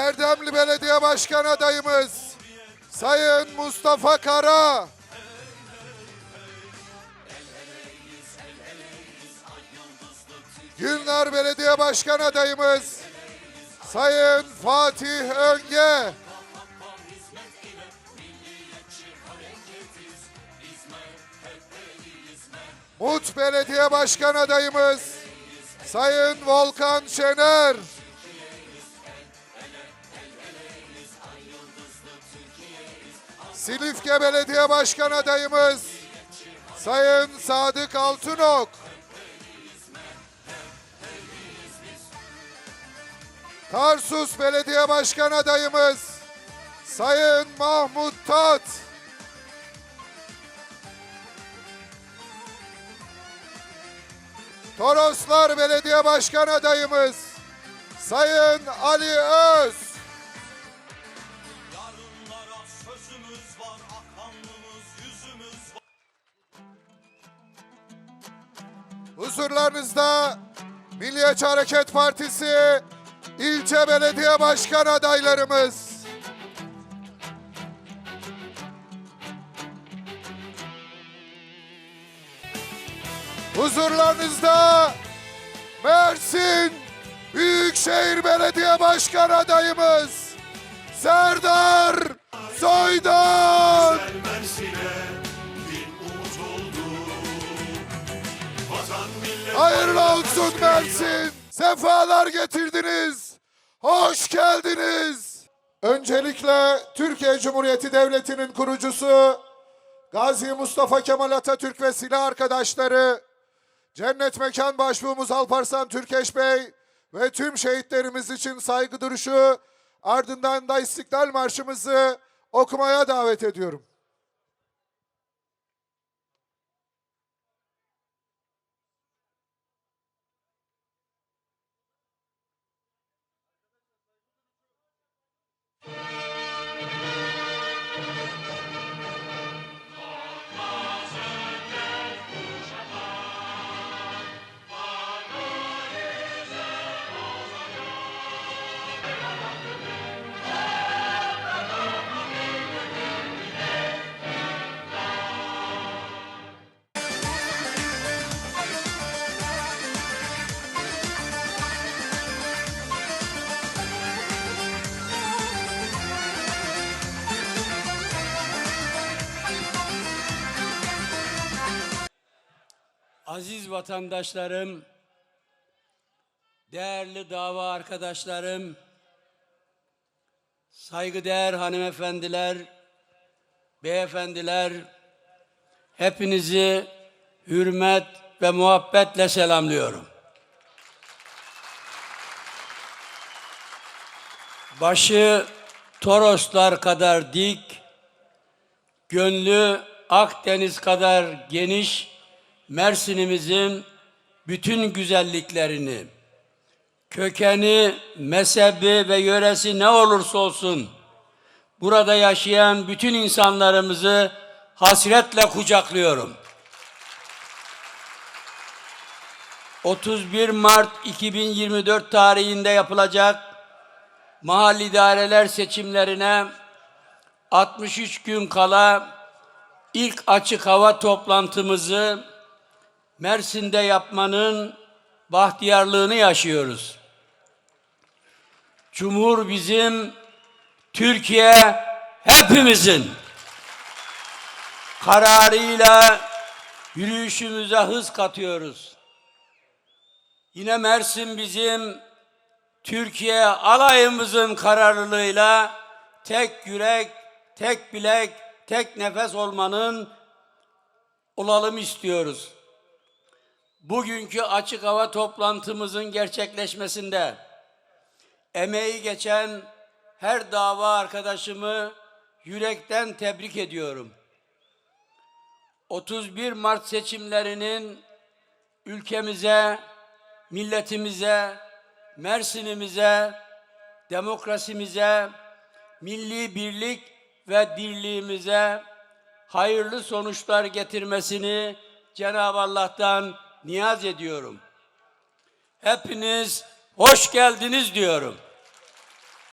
Erdemli Belediye Başkan adayımız Sayın Mustafa Kara. Gülnar Belediye Başkan adayımız Sayın Fatih Önge. Mut Belediye Başkan adayımız Sayın Volkan Şener. Silifke Belediye Başkan adayımız Sayın Sadık Altınok. Tarsus Belediye Başkan adayımız Sayın Mahmut Tat. Toroslar Belediye Başkan adayımız Sayın Ali Öz. Huzurlarınızda Milliyetçi Hareket Partisi ilçe belediye başkan adaylarımız. Huzurlarınızda Mersin Büyükşehir Belediye Başkan adayımız Serdar Soydan. Olsun Mersin. Sefalar getirdiniz. Hoş geldiniz. Öncelikle Türkiye Cumhuriyeti Devleti'nin kurucusu Gazi Mustafa Kemal Atatürk ve silah arkadaşları Cennet Mekan Başbuğumuz Alparslan Türkeş Bey ve tüm şehitlerimiz için saygı duruşu ardından da İstiklal Marşımızı okumaya davet ediyorum. Aziz vatandaşlarım, değerli dava arkadaşlarım, saygıdeğer hanımefendiler, beyefendiler, hepinizi hürmet ve muhabbetle selamlıyorum. Başı Toroslar kadar dik, gönlü Akdeniz kadar geniş Mersin'imizin bütün güzelliklerini, kökeni, mezhebi ve yöresi ne olursa olsun burada yaşayan bütün insanlarımızı hasretle kucaklıyorum. 31 Mart 2024 tarihinde yapılacak mahalli idareler seçimlerine 63 gün kala ilk açık hava toplantımızı Mersin'de yapmanın bahtiyarlığını yaşıyoruz. Cumhur bizim, Türkiye hepimizin kararıyla yürüyüşümüze hız katıyoruz. Yine Mersin bizim, Türkiye alayımızın kararlılığıyla tek yürek, tek bilek, tek nefes olmanın olalım istiyoruz. Bugünkü açık hava toplantımızın gerçekleşmesinde emeği geçen her dava arkadaşımı yürekten tebrik ediyorum. 31 Mart seçimlerinin ülkemize, milletimize, Mersin'imize, demokrasimize, milli birlik ve dirliğimize hayırlı sonuçlar getirmesini Cenab-ı Allah'tan niyaz ediyorum. Hepiniz hoş geldiniz diyorum.